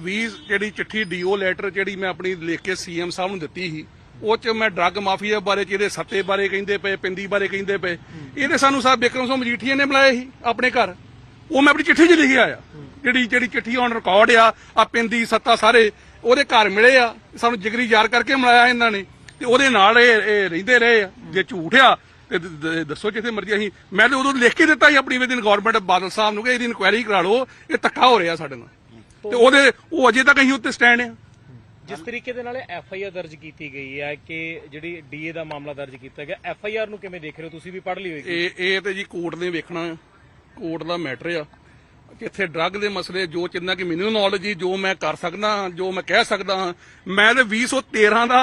ਵੀ ਜਿਹੜੀ ਚਿੱਠੀ deo letter ਜਿਹੜੀ ਮੈਂ ਆਪਣੀ ਲਿਖ ਕੇ ਸੀਐਮ ਸਾਹਿਬ ਨੂੰ ਦਿੱਤੀ ਸੀ, ਉਹ ਚ ਮੈਂ ਡਰੱਗ ਮਾਫੀਆ ਬਾਰੇ ਚ ਇਹਦੇ ਸੱਤੇ ਬਾਰੇ ਕਹਿੰਦੇ ਪਏ ਪਿੰਦੀ ਬਾਰੇ ਕਹਿੰਦੇ ਪਏ। ਇਹਦੇ ਸਾਨੂੰ ਸਾਹਿਬ ਬਿਕਰਮ ਸਿੰਘ ਮਜੀਠੀਆ ਨੇ ਬੁਲਾਇਆ ਸੀ ਆਪਣੇ ਘਰ। ਉਹ ਮੈਂ ਆਪਣੀ ਚਿੱਠੀ 'ਚ ਲਿਖਿਆ ਆ। ਜਿਹੜੀ ਜਿਹੜੀ ਚਿੱਠੀ ਔਨ ਰਿਕਾਰਡ ਆ ਆ ਪਿੰਦੀ ਸੱਤਾ ਸਾਰੇ ਉਹਦੇ ਘਰ ਮਿਲੇ ਆ। ਸਾਨੂੰ ਜਿਗਰੀ ਯਾਰ ਕਰਕੇ ਮਿਲਾਇਆ ਇਹਨਾਂ ਨੇ। ਤੇ ਉਹਦੇ ਨਾਲ ਇਹ ਰਹਿੰਦੇ ਰਹੇ ਆ। ਜੇ ਝੂਠ ਆ, ਤੇ ਦੱਸੋ ਜਿੱਥੇ ਮਰਜ਼ੀ ਅਸੀਂ। ਮੈਂ ਤੇ ਉਦੋਂ ਲਿਖ ਕੇ ਦਿੱਤਾ ਸੀ ਆਪਣੀ ਵਿਦਿਨ ਗਵਰਨਮੈਂਟ ਬਾਦਲ ਸਾਹਿਬ ਨੂੰ ਕਿ ਇਹਦੀ ਇਨਕੁਆਇਰੀ ਕਰਾ ਲਓ। ਇਹ ਧੱਕਾ ਹੋ ਰਿਹਾ ਸਾਡੇ ਨਾਲ। ਤੇ ਉਹਦੇ ਉਹ ਅਜੇ ਤੱਕ ਅਸੀਂ ਉੱਤੇ ਸਟੈਂਡ ਆ ਜਿਸ ਤਰੀਕੇ ਦੇ ਨਾਲ ਐਫ ਆਈ ਆਰ ਦਰਜ ਕੀਤੀ ਗਈ ਹੈ ਕਿ ਜਿਹੜੀ ਡੀਏ ਦਾ ਮਾਮਲਾ ਦਰਜ ਕੀਤਾ ਗਿਆ ਐਫ ਆਈ ਆਰ ਨੂੰ ਕਿਵੇਂ ਦੇਖ ਰਹੇ ਹੋ? ਤੁਸੀਂ ਵੀ ਪੜ੍ਹ ਲਈ ਹੋਏਗੀ। ਇਹ ਇਹ ਤੇ ਜੀ ਕੋਰਟ ਨੇ ਵੇਖਣਾ ਕੋਰਟ ਦਾ ਮੈਟਰ ਆ। ਇੱਥੇ ਡਰੱਗ ਦੇ ਮਸਲੇ, ਜੋ ਜਿੰਨਾ ਕਿ ਮੈਨੂੰ ਨੌਲੇਜ ਜੀ ਜੋ ਮੈਂ ਕਰ ਸਕਦਾ ਹਾਂ, ਜੋ ਮੈਂ ਕਹਿ ਸਕਦਾ ਹਾਂ, ਮੈਂ ਤੇ 2013 ਦਾ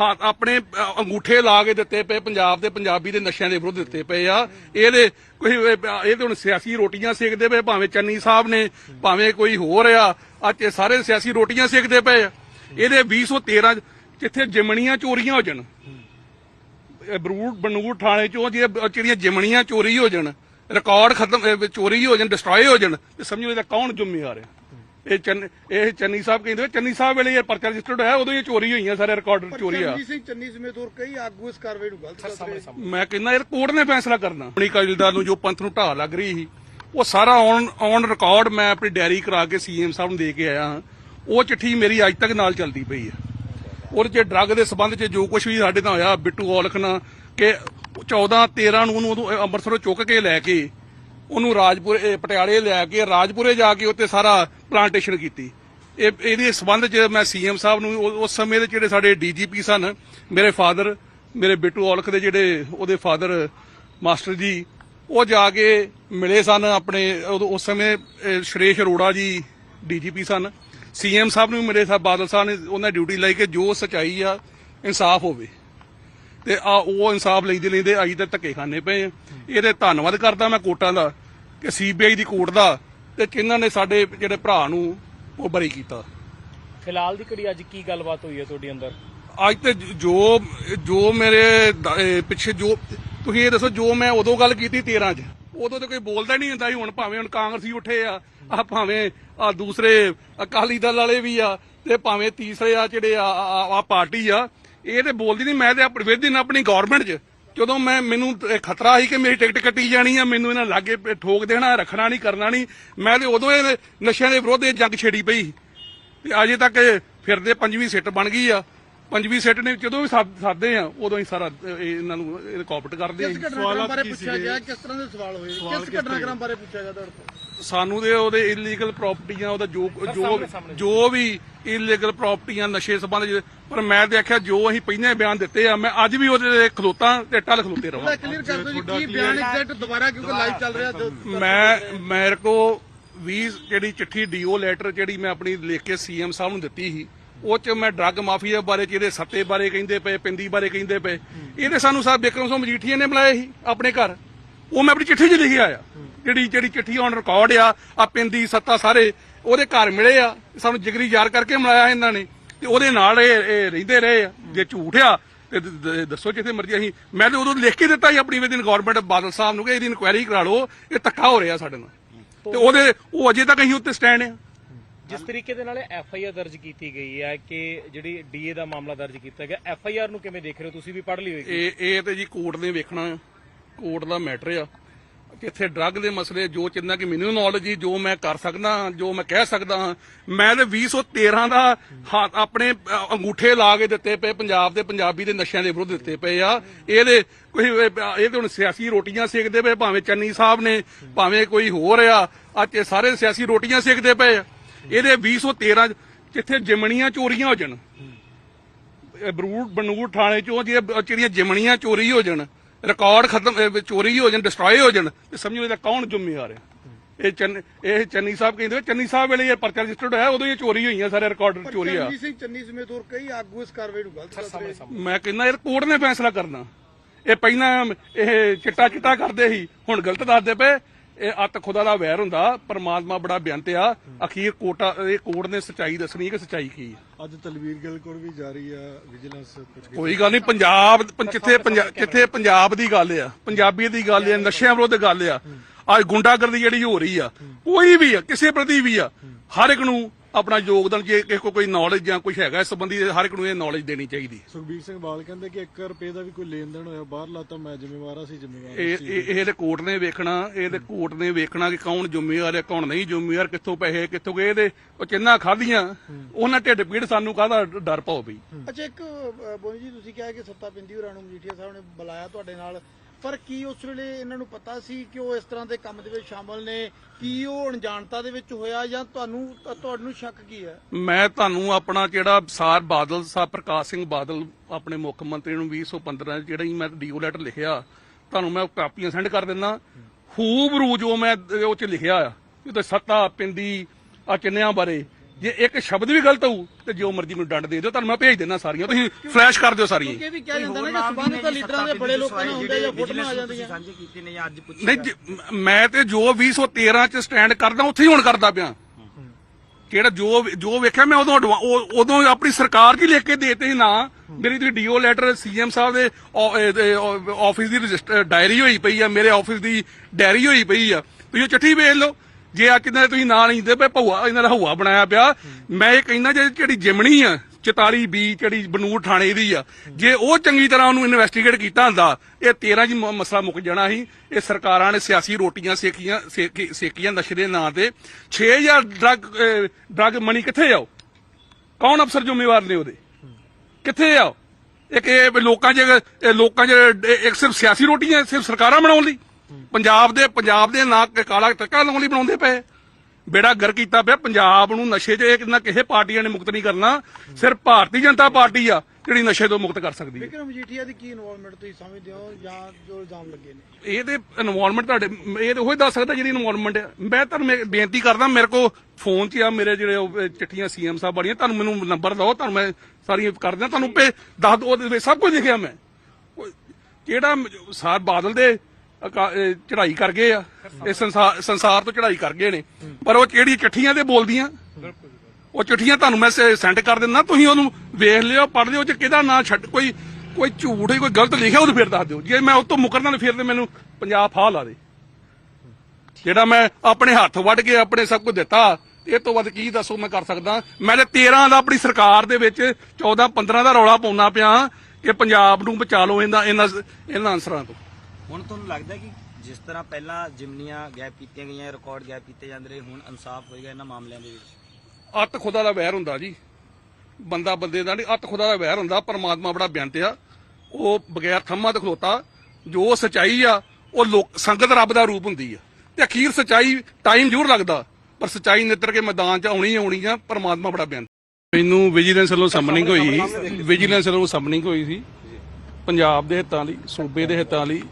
ਹੱਥ ਆਪਣੇ ਅੰਗੂਠੇ ਲਾ ਕੇ ਦਿੱਤੇ ਪਏ, ਪੰਜਾਬ ਦੇ ਪੰਜਾਬੀ ਦੇ ਨਸ਼ਿਆਂ ਦੇ ਵਿਰੁੱਧ ਦਿੱਤੇ ਪਏ ਆ। ਇਹਦੇ ਕੋਈ, ਇਹ ਤੇ ਹੁਣ ਸਿਆਸੀ ਰੋਟੀਆਂ ਸੇਕਦੇ ਪਏ, ਭਾਵੇਂ ਚੰਨੀ ਸਾਹਿਬ ਨੇ, ਭਾਵੇਂ ਕੋਈ ਹੋਰ ਆ ਅੱਜ ਇਹ ਸਾਰੇ ਸਿਆਸੀ ਰੋਟੀਆਂ ਸੇਕਦੇ ਪਏ ਆ। ਇਹਦੇ 2013 'ਚ, ਜਿੱਥੇ ਜਿਮਣੀਆਂ ਚੋਰੀਆਂ ਹੋ ਜਾਣ, ਇਹ ਬਰੂਡ ਬਨੂੜ ਥਾਣੇ ਚੋਂ, ਜੇ, ਜਿਹੜੀਆਂ ਜਿਮਣੀਆਂ ਚੋਰੀ ਹੋ ਜਾਣ ਰਿਕਾਰਡ ਖਤਮ ਚੋਰੀ ਹੋ ਜਾਣ ਡਿਸਟਰੋਏ ਹੋ ਜਾਣ ਤੇ ਸਮਝੋ ਇਹਦਾ ਕੌਣ ਜ਼ਿੰਮੇਵਾਰ ਹੈ? ਇਹ ਚੰਨ ਇਹ ਚੰਨੀ ਸਾਹਿਬ ਕਹਿੰਦੇ ਵੀ ਚੰਨੀ ਸਾਹਿਬ ਵੇਲੇ ਇਹ ਪਰਚਾ ਰਜਿਸਟਰਡ ਹੋਇਆ ਉਦੋਂ ਹੀ ਇਹ ਚੋਰੀ ਹੋਈਆਂ ਸਾਰੇ ਰਿਕਾਰਡ ਚੋਰੀ ਆ। ਚਰਨਜੀਤ ਸਿੰਘ ਚੰਨੀ ਸਮੇਤ ਹੋਰ ਕਈ ਆਗੂ ਇਸ ਕਾਰਵਾਈ ਨੂੰ ਗਲਤ ਦੱਸ ਰਹੇ। ਮੈਂ ਕਹਿੰਦਾ ਯਾਰ ਕੋਰਟ ਨੇ ਫੈਸਲਾ ਕਰਨਾ। ਆਪਣੀ ਕਾਜਲਦਾਰ ਨੂੰ ਜੋ ਪੰਥ ਨੂੰ ਢਾਹ ਲੱਗ ਰਹੀ ਸੀ ਉਹ ਸਾਰਾ ਔਨ ਔਨ ਰਿਕਾਰਡ ਮੈਂ ਆਪਣੀ ਡਾਇਰੀ ਕਰਾ ਕੇ ਸੀਐਮ ਸਾਹਿਬ ਨੂੰ ਦੇ ਕੇ ਆਇਆ ਹਾਂ। ਉਹ ਚਿੱਠੀ ਮੇਰੀ ਅੱਜ ਤੱਕ ਨਾਲ ਚੱਲਦੀ ਪਈ ਹੈ। ਉਹਦੇ ਚ ਡਰੱਗ ਦੇ ਸਬੰਧ ਚ ਜੋ ਕੁਝ ਵੀ ਸਾਡੇ ਨਾਲ ਹੋਇਆ ਬਿੱਟੂ ਔਲਖ ਨਾਲ ਕਿ 14 13 ਨੂੰ ਉਹਨੂੰ ਉਦੋਂ ਅੰਮ੍ਰਿਤਸਰੋਂ ਚੁੱਕ ਕੇ ਲੈ ਕੇ ਉਹਨੂੰ ਰਾਜਪੁਰੇ ਪਟਿਆਲੇ ਲੈ ਕੇ ਰਾਜਪੁਰੇ ਜਾ ਕੇ ਉੱਤੇ ਸਾਰਾ ਪਲਾਂਟੇਸ਼ਨ ਕੀਤੀ। ਇਹ ਇਹਦੇ ਸਬੰਧ ਚ ਮੈਂ ਸੀਐਮ ਸਾਹਿਬ ਨੂੰ ਉਸ ਸਮੇਂ ਦੇ ਜਿਹੜੇ ਸਾਡੇ ਡੀਜੀਪੀ ਸਨ ਮੇਰੇ ਫਾਦਰ ਮੇਰੇ ਬਿੱਟੂ ਔਲਖ ਦੇ ਜਿਹੜੇ ਉਹਦੇ ਫਾਦਰ ਮਾਸਟਰ ਜੀ ਉਹ ਜਾ ਕੇ ਮਿਲੇ ਸਨ ਆਪਣੇ ਉਸ ਸਮੇਂ ਅਹ, ਸ਼੍ਰੇਸ਼ ਅਰੋੜਾ ਜੀ ਡੀਜੀਪੀ ਸਨ। ਸੀਐਮ ਸਾਹਿਬ ਨੂੰ ਵੀ ਮਿਲੇ ਸਨ ਬਾਦਲ ਸਾਹਿਬ ਨੇ ਉਹਨਾਂ ਡਿਊਟੀ ਲਈ ਕਿ ਜੋ ਸਚਾਈ ਆ ਇਨਸਾਫ ਹੋਵੇ। ਤੇ ਆ ਉਹ ਇਨਸਾਫ ਲੈਂਦੇ ਲੈਂਦੇ ਅੱਜ ਤੱਕ ਧੱਕੇ ਖਾਣੇ ਪਏ ਆ। ਇਹਦੇ ਧੰਨਵਾਦ ਕਰਦਾ ਮੈਂ ਕੋਰਟਾਂ ਦਾ ਕਿ ਸੀਬੀਆਈ ਦੀ ਕੋਰਟ ਦਾ ਤੇ ਕਿਹਨਾਂ ਨੇ ਸਾਡੇ ਜਿਹੜੇ ਭਰਾ ਨੂੰ ਉਹ ਬਰੀ ਕੀਤਾ। ਫਿਲਹਾਲ ਦੀ ਘੜੀ ਅੱਜ ਕੀ ਗੱਲਬਾਤ ਹੋਈ ਹੈ ਤੁਹਾਡੀ ਅੰਦਰ? ਅੱਜ ਤੇ ਜੋ ਜੋ ਮੇਰੇ ਪਿੱਛੇ ਜੋ ਤੁਸੀਂ ਇਹ ਦੱਸੋ ਜੋ ਮੈਂ ਉਦੋਂ ਗੱਲ ਕੀਤੀ 13 ਚ। ਉਦੋਂ ਤੇ ਕੋਈ ਬੋਲਦਾ ਨਹੀਂ ਹੁੰਦਾ ਸੀ ਹੁਣ ਭਾਵੇਂ ਹੁਣ ਕਾਂਗਰਸੀ ਉੱਠੇ ਆ ਆ ਭਾਵੇਂ ਆ ਦੂਸਰੇ ਅਕਾਲੀ ਦਲ ਵਾਲੇ ਵੀ ਆ ਤੇ ਭਾਵੇਂ ਤੀਸਰੇ ਆ ਜਿਹੜੇ ਆ- ਆ ਪਾਰਟੀ ਆ ਇਹ ਤੇ ਬੋਲਦੀ ਨਹੀਂ ਮੈਂ ਤੇ ਆਪਣੀ ਵਿਦਿਨ ਆਪਣੀ ਗਵਰਨਮੈਂਟ 'ਚ ਜਦੋਂ ਮੈਂ ਮੈਨੂੰ ਖਤਰਾ ਸੀ ਕਿ ਮੇਰੀ ਟਿਕਟ ਕੱਟੀ ਜਾਣੀ ਆ ਮੈਨੂੰ ਇਹਨਾਂ ਲਾਗੇ ਠੋਕ ਦੇਣਾ ਰੱਖਣਾ ਨਹੀਂ ਕਰਨਾ ਨਹੀਂ ਮੈਂ ਤੇ ਉਦੋਂ ਇਹ ਨਸ਼ਿਆਂ ਦੇ ਵਿਰੁੱਧ ਇਹ ਜੰਗ ਛੇੜੀ ਪਈ ਤੇ ਅਜੇ ਤੱਕ ਫਿਰਦੇ ਪੰਜਵੀਂ ਸਿੱਟ ਬਣ ਗਈ ਆ। ਪੰਜਵੀਂ ਸਿੱਟ ਨੇ ਜਦੋਂ ਵੀ ਸਾਧਦੇ ਆ ਉਦੋਂ ਹੀ ਸਾਰਾ ਇਹ ਇਹਨਾਂ ਨੂੰ ਰਿਕਾਰਡ ਕਰਦੇ ਆ। ਘਟਨਾਕ੍ਰਮ ਬਾਰੇ ਪੁੱਛਿਆ ਗਿਆ? ਕਿਸ ਤਰ੍ਹਾਂ ਦੇ ਸਵਾਲ ਹੋਏ? ਕਿਸ ਘਟਨਾਕ੍ਰਮ ਬਾਰੇ ਪੁੱਛਿਆ ਗਿਆ ਤੁਹਾਡੇ ਤੋਂ? ਸਾਨੂੰ ਦੇ ਉਹਦੇ ਇਲੀਗਲ ਪ੍ਰਾਪਰਟੀਆਂ ਉਹਦਾ ਜੋ ਜੋ ਜੋ ਵੀ ਇਲੀਗਲ ਪ੍ਰਾਪਰਟੀਆਂ ਨਸ਼ੇ ਸੰਬੰਧ ਪਰ ਮੈਂ ਤੇ ਆਖਿਆ ਜੋ ਅਸੀਂ ਪਹਿਲਾਂ ਬਿਆਨ ਦਿੱਤੇ ਆ ਮੈਂ ਅੱਜ ਵੀ ਉਹਦੇ ਖਲੋਤਾ ਤੇ ਟੱਲ ਖਲੋਤੇ ਥੋੜਾ ਕਲੀਅਰ ਕਰ ਦਿਓ ਜੀ ਕੀ ਬਿਆਨ ਐਗਜ਼ੈਕਟ ਦੁਬਾਰਾ ਕਿਉਂਕਿ ਲਾਈਵ ਚੱਲ ਰਿਹਾ ਮੈਂ ਮੇਰੇ ਕੋ 20 ਜਿਹੜੀ ਚਿੱਠੀ ਡੀਓ ਲੈਟਰ ਜਿਹੜੀ ਮੈਂ ਆਪਣੀ ਲਿਖ ਕੇ ਸੀਐਮ ਸਾਹਿਬ ਨੂੰ ਦਿੱਤੀ ਸੀ ਉਹ ਚ ਮੈਂ ਡਰੱਗ ਮਾਫੀਆ ਬਾਰੇ ਇਹਦੇ ਸੱਤੇ ਬਾਰੇ ਕਹਿੰਦੇ ਪਏ ਪਿੰਦੀ ਬਾਰੇ ਕਹਿੰਦੇ ਪਏ ਇਹਦੇ ਸਾਨੂੰ ਸਾਹਿਬ ਬਿਕਰਮ ਸਿੰਘ ਮਜੀਠੀਆ ਨੇ ਬੁਲਾਇਆ ਸੀ ਆਪਣੇ ਘਰ। ਉਹ ਮੈਂ ਆਪਣੀ ਚਿੱਠੀ 'ਚ ਲਿਖਿਆ ਆ। ਜਿਹੜੀ ਜਿਹੜੀ ਚਿੱਠੀ ਔਨ ਰਿਕਾਰਡ ਆ ਆ ਪਿੰਦੀ ਸੱਤਾ ਸਾਰੇ ਉਹਦੇ ਘਰ ਮਿਲੇ ਆ। ਸਾਨੂੰ ਜਿਗਰੀ ਯਾਰ ਕਰਕੇ ਮਿਲਾਇਆ ਇਹਨਾਂ ਨੇ। ਤੇ ਉਹਦੇ ਨਾਲ ਇਹ ਇਹ ਰਹਿੰਦੇ ਰਹੇ ਆ। ਜੇ ਝੂਠ ਆ ਤੇ ਦ- ਦ- ਦੱਸੋ ਜਿੱਥੇ ਮਰਜ਼ੀ ਅਸੀਂ। ਮੈਂ ਤੇ ਉਦੋਂ ਲਿਖ ਕੇ ਦਿੱਤਾ ਸੀ ਆਪਣੀ ਵਿਦਿਨ ਗਵਰਨਮੈਂਟ ਬਾਦਲ ਸਾਹਿਬ ਨੂੰ ਕਿ ਇਹਦੀ ਇਨਕੁਆਇਰੀ ਕਰਾ ਲਓ। ਇਹ ਧੱਕਾ ਹੋ ਰਿਹਾ ਸਾਡੇ ਨਾਲ। ਤੇ ਉਹਦੇ ਉਹ ਅਜੇ ਤੱਕ ਅਸੀਂ ਉੱਤੇ ਸਟੈਂਡ ਆ। ਜਿਸ ਤਰੀਕੇ ਦੇ ਨਾਲ ਐਫ ਆਈ ਆਰ ਦਰਜ ਕੀਤੀ ਗਈ ਹੈ ਕਿ ਜਿਹੜੀ ਡੀਏ ਦਾ ਮਾਮਲਾ ਦਰਜ ਕੀਤਾ ਗਿਆ ਐਫ ਆਈ ਆਰ ਨੂੰ ਕਿਵੇਂ ਦੇਖ ਰਹੇ ਹੋ? ਤੁਸੀਂ ਵੀ ਪੜ੍ਹ ਲਈ ਹੋਏਗੀ। ਇਹ ਇਹ ਤੇ ਜੀ ਕੋਰਟ ਨੇ ਵੇਖਣਾ ਕੋਰਟ ਦਾ ਮੈਟਰ ਆ ਕਿ ਇੱਥੇ ਡਰੱਗ ਦੇ ਮਸਲੇ, ਜੋ ਜਿੰਨਾ ਕਿ ਮੈਨੂੰ ਨੌਲੇਜ ਜੋ ਮੈਂ ਕਰ ਸਕਦਾ ਹਾਂ, ਜੋ ਮੈਂ ਕਹਿ ਸਕਦਾ ਹਾਂ, ਮੈਂ ਤੇ 2013 ਦਾ ਹੱਥ ਆਪਣੇ ਅੰਗੂਠੇ ਲਾ ਕੇ ਦਿੱਤੇ ਪਏ, ਪੰਜਾਬ ਦੇ ਪੰਜਾਬੀ ਦੇ ਨਸ਼ਿਆਂ ਦੇ ਵਿਰੁੱਧ ਦਿੱਤੇ ਪਏ ਆ। ਇਹਦੇ ਕੋਈ, ਇਹ ਹੁਣ ਸਿਆਸੀ ਰੋਟੀਆਂ ਸੇਕਦੇ ਪਏ, ਭਾਵੇਂ ਚੰਨੀ ਸਾਹਿਬ ਨੇ, ਭਾਵੇਂ ਕੋਈ ਹੋਰ ਆ ਅੱਜ ਇਹ ਸਾਰੇ ਸਿਆਸੀ ਰੋਟੀਆਂ ਸੇਕਦੇ ਪਏ ਆ। ਇਹਦੇ 2013 ਚ, ਜਿੱਥੇ ਜਿਮਣੀਆਂ ਚੋਰੀਆਂ ਹੋ ਜਾਣ, ਇਹ ਬਰੂਡ ਬਨੂੜ ਥਾਣੇ ਚੋਂ ਜੇ, ਜਿਹੜੀਆਂ ਜਿਮਣੀਆਂ ਚੋਰੀ ਹੋ ਜਾਣ ਰਿਕਾਰਡ ਖਤਮ ਇਹ ਚੋਰੀ ਹੋ ਜਾਣ ਡਿਸਟਰੋਏ ਹੋ ਜਾਣ ਤੇ ਸਮਝੋ ਇਹਦਾ ਕੌਣ ਜ਼ਿੰਮੇਵਾਰ ਹੈ? ਇਹ ਚੰਨ ਇਹ ਚੰਨੀ ਸਾਹਿਬ ਕਹਿੰਦੇ ਚੰਨੀ ਸਾਹਿਬ ਵੇਲੇ ਇਹ ਪਰਚਾ ਰਜਿਸਟਰਡ ਹੋਇਆ ਉਦੋਂ ਹੀ ਇਹ ਚੋਰੀ ਹੋਈਆਂ ਸਾਰੇ ਰਿਕਾਰਡ ਚੋਰੀ ਆ। ਸਿੰਘ ਚੰਨੀ ਸਮੇਤ ਹੋਰ ਕਈ ਆਗੂ ਇਸ ਕਾਰਵਾਈ ਨੂੰ ਗਲਤ ਮੈਂ ਕਹਿੰਦਾ ਯਾਰ ਕੋਰਟ ਨੇ ਫੈਸਲਾ ਕਰਨਾ। ਇਹ ਪਹਿਲਾਂ ਇਹ ਚਿੱਟਾ ਚਿੱਟਾ ਕਰਦੇ ਸੀ ਹੁਣ ਗਲਤ ਦੱਸਦੇ ਪਏ। ਇਹ ਅੱਤ ਖੁਦਾ ਦਾ ਵੈਰ ਹੁੰਦਾ ਪਰਮਾਤਮਾ ਬੜਾ ਬੇਅੰਤ ਆ। ਅਖੀਰ ਕੋਟਾ ਇਹ ਕੋਰਟ ਨੇ ਸਚਾਈ ਦੱਸਣੀ ਕਿ ਸਚਾਈ ਕੀ ਹੈ ਅੱਜ ਤਲਵੀਰ ਗਿੱਲ ਕੋਲ ਵੀ ਜਾਰੀ ਆ ਵਿਜੀਲੈਂਸ ਕੋਈ ਗੱਲ ਨਹੀਂ ਪੰਜਾਬ ਕਿੱਥੇ ਕਿੱਥੇ ਪੰਜਾਬ ਦੀ ਗੱਲ ਆ ਪੰਜਾਬੀ ਦੀ ਗੱਲ ਆ ਨਸ਼ਿਆਂ ਵਿਰੁੱਧ ਗੱਲ ਆ। ਅੱਜ ਗੁੰਡਾਗਰਦੀ ਜਿਹੜੀ ਹੋ ਰਹੀ ਆ ਕੋਈ ਵੀ ਆ ਕਿਸੇ ਪ੍ਰਤੀ ਵੀ ਆ ਹਰ ਇੱਕ ਨੂੰ ਆਪਣਾ ਯੋਗਦਾਨ ਜੇ ਕਿਸੇ ਕੋਲ ਕੋਈ ਨੌਲੇਜ ਜਾਂ ਕੁਝ ਹੈਗਾ ਇਸ ਸੰਬੰਧੀ ਹਰ ਇੱਕ ਨੂੰ ਇਹ ਨੌਲੇਜ ਦੇਣੀ ਚਾਹੀਦੀ ਸੁਖਬੀਰ ਸਿੰਘ ਬਾਲ ਕਹਿੰਦੇ ਕਿ 1 ਰੁਪਏ ਦਾ ਵੀ ਕੋਈ ਲੈਣ ਦੇਣ ਹੋਇਆ ਬਾਹਰ ਲਾਤਾ ਮੈਂ ਜ਼ਿੰਮੇਵਾਰ ਸੀ ਜ਼ਿੰਮੇਵਾਰ ਇਹ ਇਹ ਇਹ ਤੇ ਕੋਰਟ ਨੇ ਵੇਖਣਾ ਇਹ ਤੇ ਕੋਰਟ ਨੇ ਵੇਖਣਾ ਕਿ ਕੌਣ ਜ਼ਿੰਮੇਵਾਰ ਹੈ ਕੌਣ ਨਹੀਂ ਜ਼ਿੰਮੇਵਾਰ ਕਿੱਥੋਂ ਪੈਸੇ ਕਿੱਥੋਂ ਗਏ ਇਹਦੇ ਉਹ ਚਿੰਨਾ ਖਾਧੀਆਂ ਉਹਨਾਂ ਢਿੱਡ ਪੀੜ ਸਾਨੂੰ ਕਾਹਦਾ ਡਰ ਪਾਓ ਬਈ? ਅੱਛਾ ਇੱਕ ਬੋਨੀ ਜੀ ਤੁਸੀਂ ਕਿਹਾ ਕਿ ਸੱਤਾ ਪਿੰਦੀ ਹੋਰਾਂ ਨੂੰ ਮਜੀਠੀਆ ਸਾਹਿਬ ਨੇ ਬੁਲਾਇਆ ਤੁਹਾਡੇ ਨਾਲ ਪਰ ਕੀ ਉਸ ਵੇਲੇ ਇਹਨਾਂ ਨੂੰ ਪਤਾ ਸੀ ਕਿ ਉਹ ਇਸ ਤਰ੍ਹਾਂ ਦੇ ਕੰਮ ਦੇ ਵਿੱਚ ਸ਼ਾਮਲ ਨੇ? ਕੀ ਉਹ ਅਣਜਾਣਤਾ ਦੇ ਵਿੱਚ ਹੋਇਆ ਜਾਂ ਤੁਹਾਨੂੰ ਤੁਹਾਨੂੰ ਸ਼ੱਕ ਕੀ ਹੈ? ਮੈਂ ਤੁਹਾਨੂੰ ਆਪਣਾ ਜਿਹੜਾ ਸਾਰ ਬਾਦਲ ਸਾਹਿਬ ਪ੍ਰਕਾਸ਼ ਸਿੰਘ ਬਾਦਲ ਆਪਣੇ ਮੁੱਖ ਮੰਤਰੀ ਨੂੰ 2015 ਜਿਹੜਾ ਹੀ ਮੈਂ ਡੀਓ ਲੈਟਰ ਲਿਖਿਆ, ਤੁਹਾਨੂੰ ਮੈਂ ਕਾਪੀਆਂ ਸੈਂਡ ਕਰ ਦਿੰਦਾ। ਹੂਬਰੂ ਜੋ ਮੈਂ, ਉਹ ਚ ਲਿਖਿਆ ਆ ਕਿ ਤੇ ਸੱਤਾ ਪਿੰਦੀ ਆ ਚਿੰਨਿਆਂ ਬਾਰੇ। ਜੇ ਇੱਕ ਸ਼ਬਦ ਵੀ ਗਲਤ ਹੋਊ ਤੇ ਜੋ ਮਰਜ਼ੀ ਨੂੰ ਡੰਡ ਦੇ ਦਿਓ ਤੁਹਾਨੂੰ ਮੈਂ ਭੇਜ ਦੇਣਾ ਸਾਰੀਆਂ। ਤੁਸੀਂ ਫਲੈਸ਼ ਕਰ ਦਿਓ ਸਾਰੀਆਂ। ਕਿਉਂਕਿ ਇਹ ਵੀ ਕਿਹਾ ਜਾਂਦਾ ਨਾ ਕਿ ਸਬੰਧਤ ਲੀਡਰਾਂ ਦੇ ਬੜੇ ਲੋਕਾਂ ਨਾਲ ਹੁੰਦੇ ਜਾਂ ਫੋਟੋਆਂ ਆ ਜਾਂਦੀਆਂ। ਸਾਂਝੇ ਕੀਤੇ ਨੇ ਜਾਂ ਅੱਜ ਪੁੱਛਿਆ? ਨਹੀਂ ਜੀ, ਮ- ਮੈਂ ਤੇ ਜੋ 2013 ਚ ਸਟੈਂਡ ਕਰਦਾ ਉੱਥੇ ਹੀ ਹੁਣ ਕਰਦਾ ਪਿਆ। ਜਿਹੜਾ ਜੋ ਜੋ ਵੇਖਿਆ ਮੈਂ ਉਦੋਂ ਅਡਵਾ- ਉਹ- ਉਦੋਂ ਆਪਣੀ ਸਰਕਾਰ ਜੀ ਲਿਖ ਕੇ ਦੇਤੇ ਸੀ ਨਾ ਮੇਰੀ ਤੁਸੀਂ ਡੀਓ ਲੈਟਰ ਸੀਐਮ ਸਾਹਿਬ ਦੇ ਔ- ਇਹਦੇ ਔ- ਆਫਿਸ ਦੀ ਰਜਿਸਟਰ ਡਾਇਰੀ ਹੋਈ ਪਈ ਆ ਮੇਰੇ ਆਫਿਸ ਦੀ ਡਾਇਰੀ ਹੋਈ ਪਈ ਆ। ਤੁਸੀਂ ਉਹ ਚਿੱਠੀ ਵੇਚ ਲਓ। ਜੇ ਆ ਕਿੰਨੇ ਤੁਸੀਂ ਨਾਂ ਨਹੀਂ ਦੇ ਪਏ, ਭਊਆ, ਇਹਨਾਂ ਦਾ ਹਵਾ ਬਣਾਇਆ ਪਿਆ। ਮੈਂ ਇਹ ਕਹਿੰਦਾ ਜੇ ਜਿਹੜੀ ਜਿਮਣੀ ਆ 44 ਬੀ ਜਿਹੜੀ ਬਨੂਰ ਥਾਣੇ ਦੀ ਆ। ਜੇ ਉਹ ਚੰਗੀ ਤਰ੍ਹਾਂ ਉਹਨੂੰ ਇਨਵੈਸਟੀਗੇਟ ਕੀਤਾ ਹੁੰਦਾ, ਇਹ 13 ਜੀ ਮਸਲਾ ਮੁੱਕ ਜਾਣਾ ਸੀ। ਇਹ ਸਰਕਾਰਾਂ ਨੇ ਸਿਆਸੀ ਰੋਟੀਆਂ ਸੇਕੀਆਂ, ਸੇਕੀ- ਸੇਕੀਆਂ ਨਸ਼ੇ ਦੇ ਨਾਂ ਤੇ। 6000 ਡਰਗ ਡਰਗ ਮਨੀ ਕਿੱਥੇ ਆਓ ਕੌਣ ਅਫਸਰ ਜ਼ਿੰਮੇਵਾਰ ਨੇ ਉਹਦੇ? ਕਿੱਥੇ ਆਓ ਇੱਕ ਇਹ ਲੋਕਾਂ 'ਚ ਲੋਕਾਂ 'ਚ, ਇਹ ਇੱਕ ਸਿਰਫ ਸਿਆਸੀ ਰੋਟੀਆਂ, ਸਿਰਫ ਸਰਕਾਰਾਂ ਬਣਾਉਣ ਲਈ? ਪੰਜਾਬ ਦੇ ਪੰਜਾਬ ਦੇ ਨਾਂ ਕਾਲਾ ਟੱਕਾ ਲਾਉਣ ਲਈ ਬਣਾਉਂਦੇ ਪਏ। ਬੇੜਾ ਗਰ ਕੀਤਾ ਪਿਆ। ਪੰਜਾਬ ਨੂੰ ਨਸ਼ੇ 'ਚ ਇਹ ਨਾ ਕਿਸੇ ਪਾਰਟੀਆਂ ਨੇ ਮੁਕਤ ਨਹੀਂ ਕਰਨਾ। ਸਿਰਫ ਭਾਰਤੀ ਜਨਤਾ ਪਾਰਟੀ ਆ ਜਿਹੜੀ ਨਸ਼ੇ ਤੋਂ ਮੁਕਤ ਕਰ ਸਕਦੀ ਹੈ। ਵਿਕਰਮ ਮਜੀਠੀਆ ਦੀ ਕੀ ਇਨਵੋਲਵਮੈਂਟ ਤੁਸੀਂ ਸਮਝਦੇ ਹੋ? ਜਾਂ ਜੋ ਇਲਜ਼ਾਮ ਲੱਗੇ ਨੇ? ਇਹ ਤੇ ਇਨਵੋਲਵਮੈਂਟ ਤੁਹਾਡੇ ਇਹ ਤੇ ਉਹੀ ਦੱਸ ਸਕਦਾ ਜਿਹੜੀ ਇਨਵੋਲਵਮੈਂਟ ਹੈ। ਮੈਂ ਤੁਹਾਨੂੰ ਬੇਨਤੀ ਕਰਦਾ ਮੇਰੇ ਕੋ ਫੋਨ 'ਚ ਆ ਮੇਰੇ ਜਿਹੜੇ ਚਿੱਠੀਆਂ ਸੀਐਮ ਸਾਹਿਬ ਵਾਲੀਆਂ ਤੁਹਾਨੂੰ ਮੈਨੂੰ ਨੰਬਰ ਦਿਓ ਤੁਹਾਨੂੰ ਮੈਂ ਸਾਰੀਆਂ ਕਰ ਦਿਆਂ। ਤੁਹਾਨੂੰ ਪੇ ਦੱਸ ਵਿੱਚ ਸਭ ਕੁਝ ਲਿਖਿਆ ਮੈਂ। ਜਿਹੜਾ ਸਾਰ ਬਾਦਲ ਦੇ ਅਕਾ- ਇਹ ਚੜ੍ਹਾਈ ਕਰ ਗਏ ਆ। ਇਹ ਸੰਸਾਰ ਸੰਸਾਰ ਤੋਂ ਚੜ੍ਹਾਈ ਕਰ ਗਏ ਨੇ। ਪਰ ਉਹ ਕਿਹੜੀ ਚਿੱਠੀਆਂ ਤੇ ਬੋਲਦੀਆਂ? ਉਹ ਚਿੱਠੀਆਂ ਤੁਹਾਨੂੰ ਮੈਂ ਸੈਂਡ ਕਰ ਦਿੰਦਾ। ਤੁਸੀਂ ਉਹਨੂੰ ਵੇਖ ਲਿਓ, ਪੜ੍ਹ ਲਿਓ। ਜੇ ਕਿਹਦਾ ਨਾਂ ਛੱਡ ਕੋਈ ਕੋਈ ਝੂਠ ਹੀ ਕੋਈ ਗਲਤ ਲਿਖਿਆ, ਉਹਨੂੰ ਫਿਰ ਦੱਸ ਦਿਓ। ਜੇ ਮੈਂ ਉਹ ਤੋਂ ਮੁਕਰਨਾ ਫਿਰ ਤੇ ਮੈਨੂੰ ਪੰਜਾਬ ਫਾਹ ਲਾ ਦੇ। ਜਿਹੜਾ ਮੈਂ ਆਪਣੇ ਹੱਥ ਵੱਢ ਕੇ ਆਪਣੇ ਸਭ ਕੁਝ ਦਿੱਤਾ ਇਹ ਤੋਂ ਵੱਧ ਕੀ ਦੱਸੋ ਮੈਂ ਕਰ ਸਕਦਾ? ਮੈਂ ਤੇ 13 ਦਾ ਆਪਣੀ ਸਰਕਾਰ ਦੇ ਵਿੱਚ 14 15 ਦਾ ਰੌਲਾ ਪਾਉਣਾ ਪਿਆ ਕਿ ਪੰਜਾਬ ਨੂੰ ਬਚਾ ਲਓ ਇਹਨਾਂ ਇਹਨਾਂ ਇਹਨਾਂ ਅਨਸਰਾਂ ਤੋਂ। ਹੁਣ ਤੁਹਾਨੂੰ ਲੱਗਦਾ ਕਿ ਜਿਸ ਤਰ੍ਹਾਂ ਪਹਿਲਾਂ ਜਿਮਨੀਆਂ ਗੈਪ ਕੀਤੀਆਂ ਗਈਆਂ ਰਿਕਾਰਡ ਗੈਪ ਕੀਤੇ ਜਾਂਦੇ ਰਹੇ ਹੁਣ ਇਨਸਾਫ ਹੋਏਗਾ ਇਹਨਾਂ ਮਾਮਲਿਆਂ ਦੇ ਵਿੱਚ? ਅੱਤ ਖੁਦਾ ਦਾ ਵੈਰ ਹੁੰਦਾ ਜੀ। ਬੰਦਾ ਬੰਦੇ ਦਾ ਨਹੀਂ ਅੱਤ ਖੁਦਾ ਦਾ ਵੈਰ ਹੁੰਦਾ ਪਰਮਾਤਮਾ ਬੜਾ ਬਿਆੰਤ ਆ। ਉਹ ਬਗੈਰ ਥੰਮਾ ਤੇ ਖਲੋਤਾ ਜੋ ਸਚਾਈ ਆ ਉਹ ਲੋਕ ਸੰਗਤ ਰੱਬ ਦਾ ਰੂਪ ਹੁੰਦੀ ਆ। ਤੇ ਅਖੀਰ ਸਚਾਈ ਟਾਈਮ ਜ਼ਰੂਰ ਲੱਗਦਾ ਪਰ ਸਚਾਈ ਨਿੱਤਰ ਕੇ ਮੈਦਾਨ 'ਚ ਆਉਣੀ ਹੀ ਆਉਣੀ ਆ ਪਰਮਾਤਮਾ ਬੜਾ ਬਿਆੰਤ। ਮੈਨੂੰ ਵਿਜੀਲੈਂਸ ਵੱਲੋਂ ਸਮਨਿੰਗ ਹੋਈ ਵਿਜੀਲੈਂਸ ਵੱਲੋਂ ਸਮਨਿੰਗ ਹੋਈ ਸੀ। ਪੰਜਾਬ ਦੇ ਹਿੱਤਾਂ ਲਈ ਸੂਬੇ ਦੇ ਹਿੱਤਾਂ ਲਈ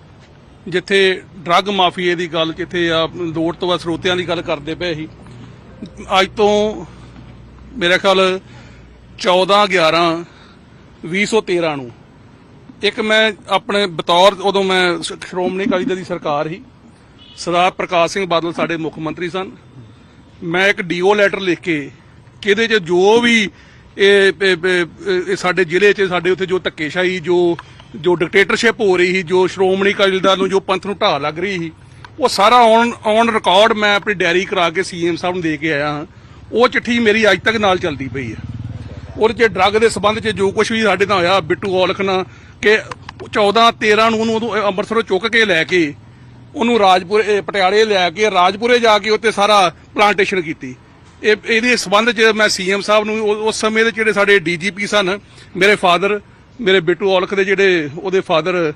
ਜਿੱਥੇ ਡਰੱਗ ਮਾਫੀਏ ਦੀ ਗੱਲ, ਜਿੱਥੇ ਆ ਲੋੜ ਤੋਂ ਬਾਅਦ ਸਰੋਤਿਆਂ ਦੀ ਗੱਲ ਕਰਦੇ ਪਏ ਸੀ। ਅੱਜ ਤੋਂ ਮੇਰੇ ਖਿਆਲ 14 11 2013 ਨੂੰ ਇੱਕ ਮੈਂ ਆਪਣੇ ਬਤੌਰ ਉਦੋਂ ਮੈਂ ਸ਼੍ਰੋਮਣੀ ਅਕਾਲੀ ਦਲ ਦੀ ਸਰਕਾਰ ਸੀ। ਸਰਦਾਰ ਪ੍ਰਕਾਸ਼ ਸਿੰਘ ਬਾਦਲ ਸਾਡੇ ਮੁੱਖ ਮੰਤਰੀ ਸਨ। ਮੈਂ ਇੱਕ ਡੀਓ ਲੈਟਰ ਲਿਖ ਕੇ ਕਿ ਇਹਦੇ 'ਚ ਜੋ ਵੀ ਇਹ ਸਾਡੇ ਜ਼ਿਲ੍ਹੇ 'ਚ, ਸਾਡੇ ਉੱਥੇ ਜੋ ਧੱਕੇਸ਼ਾਹੀ, ਜੋ ਜੋ ਡਿਕਟੇਟਰਸ਼ਿਪ ਹੋ ਰਹੀ ਸੀ, ਜੋ ਸ਼੍ਰੋਮਣੀ ਅਕਾਲੀ ਦਲ ਨੂੰ ਜੋ ਪੰਥ ਨੂੰ ਢਾਹ ਲੱਗ ਰਹੀ ਸੀ, ਉਹ ਸਾਰਾ ਔਨ ਔਨ ਰਿਕਾਰਡ ਮੈਂ ਆਪਣੀ ਡਾਇਰੀ ਕਰਾ ਕੇ ਸੀਐਮ ਸਾਹਿਬ ਨੂੰ ਦੇ ਕੇ ਆਇਆ ਹਾਂ। ਉਹ ਚਿੱਠੀ ਮੇਰੀ ਅੱਜ ਤੱਕ ਨਾਲ ਚੱਲਦੀ ਪਈ ਹੈ। ਉਹਦੇ 'ਚ ਡਰੱਗ ਦੇ ਸੰਬੰਧ 'ਚ ਜੋ ਕੁਝ ਵੀ ਸਾਡੇ ਨਾਲ ਹੋਇਆ, ਬਿੱਟੂ ਔਲਖ ਨਾਲ ਕਿ 14 13 ਨੂੰ ਉਹਨੂੰ ਉਦੋਂ ਅੰਮ੍ਰਿਤਸਰੋਂ ਚੁੱਕ ਕੇ ਲੈ ਕੇ, ਉਹਨੂੰ ਰਾਜਪੁਰੇ ਪਟਿਆਲੇ ਲੈ ਕੇ, ਰਾਜਪੁਰੇ ਜਾ ਕੇ ਉੱਤੇ ਸਾਰਾ ਪਲਾਂਟੇਸ਼ਨ ਕੀਤੀ। ਇਹ, ਇਹਦੇ ਸੰਬੰਧ 'ਚ ਮੈਂ ਸੀਐਮ ਸਾਹਿਬ ਨੂੰ ਉਸ ਸਮੇਂ ਦੇ ਜਿਹੜੇ ਸਾਡੇ ਡੀਜੀਪੀ ਸਨ, ਮੇਰੇ ਫਾਦਰ ਮੇਰੇ ਬਿੱਟੂ ਔਲਖ ਦੇ ਜਿਹੜੇ ਉਹਦੇ ਫਾਦਰ,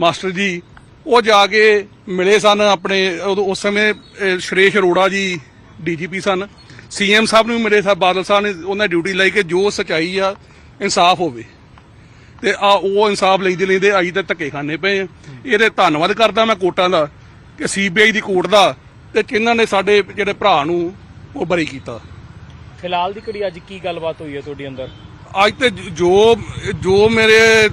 ਮਾਸਟਰ ਜੀ, ਉਹ ਜਾ ਕੇ ਮਿਲੇ ਸਨ ਆਪਣੇ ਉਸ ਸਮੇਂ, ਇਹ ਸ਼੍ਰੇਸ਼ ਅਰੋੜਾ ਜੀ ਡੀਜੀਪੀ ਸਨ। ਸੀਐਮ ਸਾਹਿਬ ਨੂੰ ਵੀ ਮਿਲੇ ਸਨ, ਬਾਦਲ ਸਾਹਿਬ ਨੇ ਉਹਨਾਂ ਡਿਊਟੀ ਲਈ ਕਿ ਜੋ ਸਚਾਈ ਆ, ਇਨਸਾਫ ਹੋਵੇ। ਤੇ ਆ ਉਹ ਇਨਸਾਫ ਲੈਂਦੇ ਲੈਂਦੇ ਅੱਜ ਤੱਕ ਧੱਕੇ ਖਾਣੇ ਪਏ ਆ। ਇਹਦੇ ਧੰਨਵਾਦ ਕਰਦਾ ਮੈਂ ਕੋਰਟਾਂ ਦਾ ਕਿ ਸੀਬੀਆਈ ਦੀ ਕੋਰਟ ਦਾ ਤੇ ਕਿਹਨਾਂ ਨੇ ਸਾਡੇ ਜਿਹੜੇ ਭਰਾ ਨੂੰ ਉਹ ਬਰੀ ਕੀਤਾ। ਫਿਲਹਾਲ ਦੀ ਘੜੀ ਅੱਜ ਕੀ ਗੱਲਬਾਤ ਹੋਈ ਹੈ ਤੁਹਾਡੇ ਅੰਦਰ? ਅੱਜ ਤੇ ਜੋ ਜੋ ਮੇਰੇ